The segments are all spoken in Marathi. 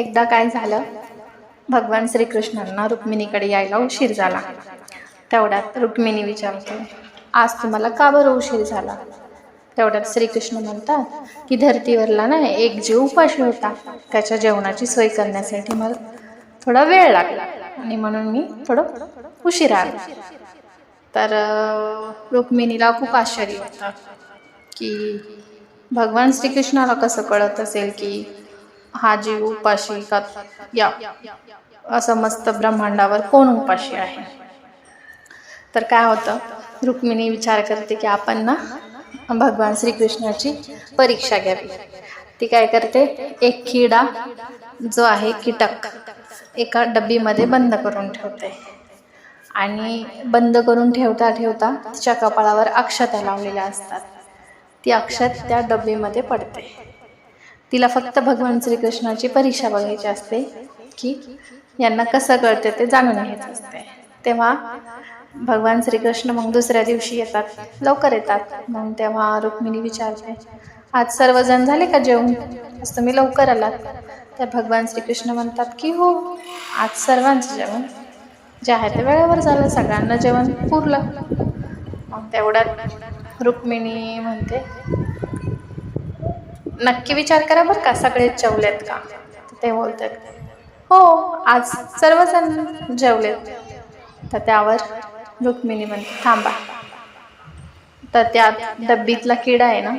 एकदा काय झालं? भगवान श्रीकृष्णांना रुक्मिणीकडे यायला उशीर झाला. तेवढ्यात रुक्मिणी विचारते आज तुम्हाला का बरं उशीर झाला? तेवढ्यात श्रीकृष्ण म्हणतात की धर्तीवरला ना एक जीव उपाशी होता. त्याच्या जेवणाची सोय करण्यासाठी मला थोडा वेळ लागला आणि म्हणून मी थोडं उशीर आलो. तर रुक्मिणीला खूप आश्चर्य होतं की भगवान श्रीकृष्णाला कसं कळत असेल की हा जीव उपाशी का या? असं मस्त ब्रह्मांडावर कोण उपाशी आहे? तर काय होतं? रुक्मिणी विचार करते की आपण ना भगवान श्रीकृष्णाची परीक्षा घ्यावी. ती काय करते? एक किडा जो आहे कीटक एका डब्बीमध्ये बंद करून ठेवते. आणि बंद करून ठेवता ठेवता तिच्या कपाळावर अक्षता लावलेल्या असतात. ती अक्षत त्या डब्बीमध्ये पडते. तिला फक्त भगवान श्रीकृष्णाची परीक्षा बघायची असते की यांना कसं कळते ते जाणून घ्यायचं असते. तेव्हा भगवान श्रीकृष्ण मग दुसऱ्या दिवशी येतात लवकर येतात. मग तेव्हा रुक्मिणी विचारते आज सर्वजण झाले का जेवण आज तुम्ही लवकर आलात. तर भगवान श्रीकृष्ण म्हणतात की हो आज सर्वांचं जेवण. जे आहे ते वेळेवर झालं सगळ्यांना जेवण पुरलं. मग तेवढ्यात रुक्मिणी म्हणते नक्की विचार करा बरं का सगळेच जेवलेत का? ते बोलतात. हो आज सर्वजण जेवलेत. तर त्यावर रुक्मिणी म्हणते थांबा. तर त्या डब्बीतला किडा आहे ना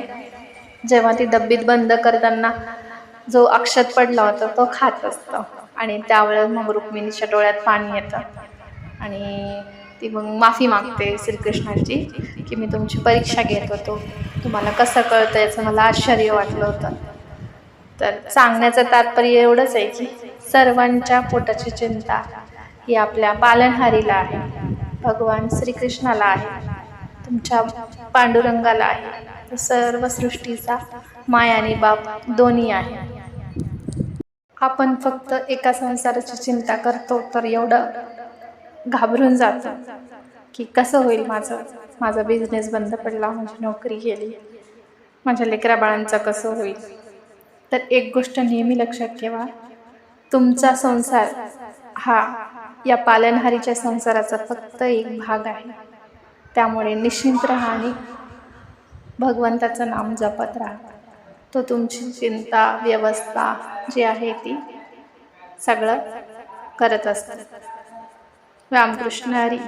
जेव्हा ती डब्बीत बंद करताना जो अक्षत पडला होता तो खात असतो. आणि त्यावेळेस मग रुक्मिणीच्या डोळ्यात पाणी येतं. आणि ती मग माफी मागते श्रीकृष्णाची की मी तुमची परीक्षा घेत होतो. तुम्हाला कसं कळतं याचं मला आश्चर्य वाटलं होतं. तर सांगण्याचं तात्पर्य एवढंच आहे की सर्वांच्या पोटाची चिंता ही आपल्या पालनहारीला आहे. भगवान श्रीकृष्णाला आहे. तुमच्या पांडुरंगाला आहे. सर्व सृष्टीचा माय आणि बाप दोन्ही आहे. आपण फक्त एका संसाराची चिंता करतो तर एवढं घाबरून जातं की कसं होईल माझं? माझा बिझनेस बंद पडला माझी नोकरी गेली माझ्या लेकरा बाळांचं कसं होईल? तर एक गोष्ट नेहमी लक्षात ठेवा तुमचा संसार हा या पालनहारीच्या संसाराचा फक्त एक भाग आहे. त्यामुळे निश्चिंत राहा आणि भगवंताचं नाम जपत राहा. तो तुमची चिंता व्यवस्था जी आहे ती सगळं करत असतं. रामकृष्ण हरी.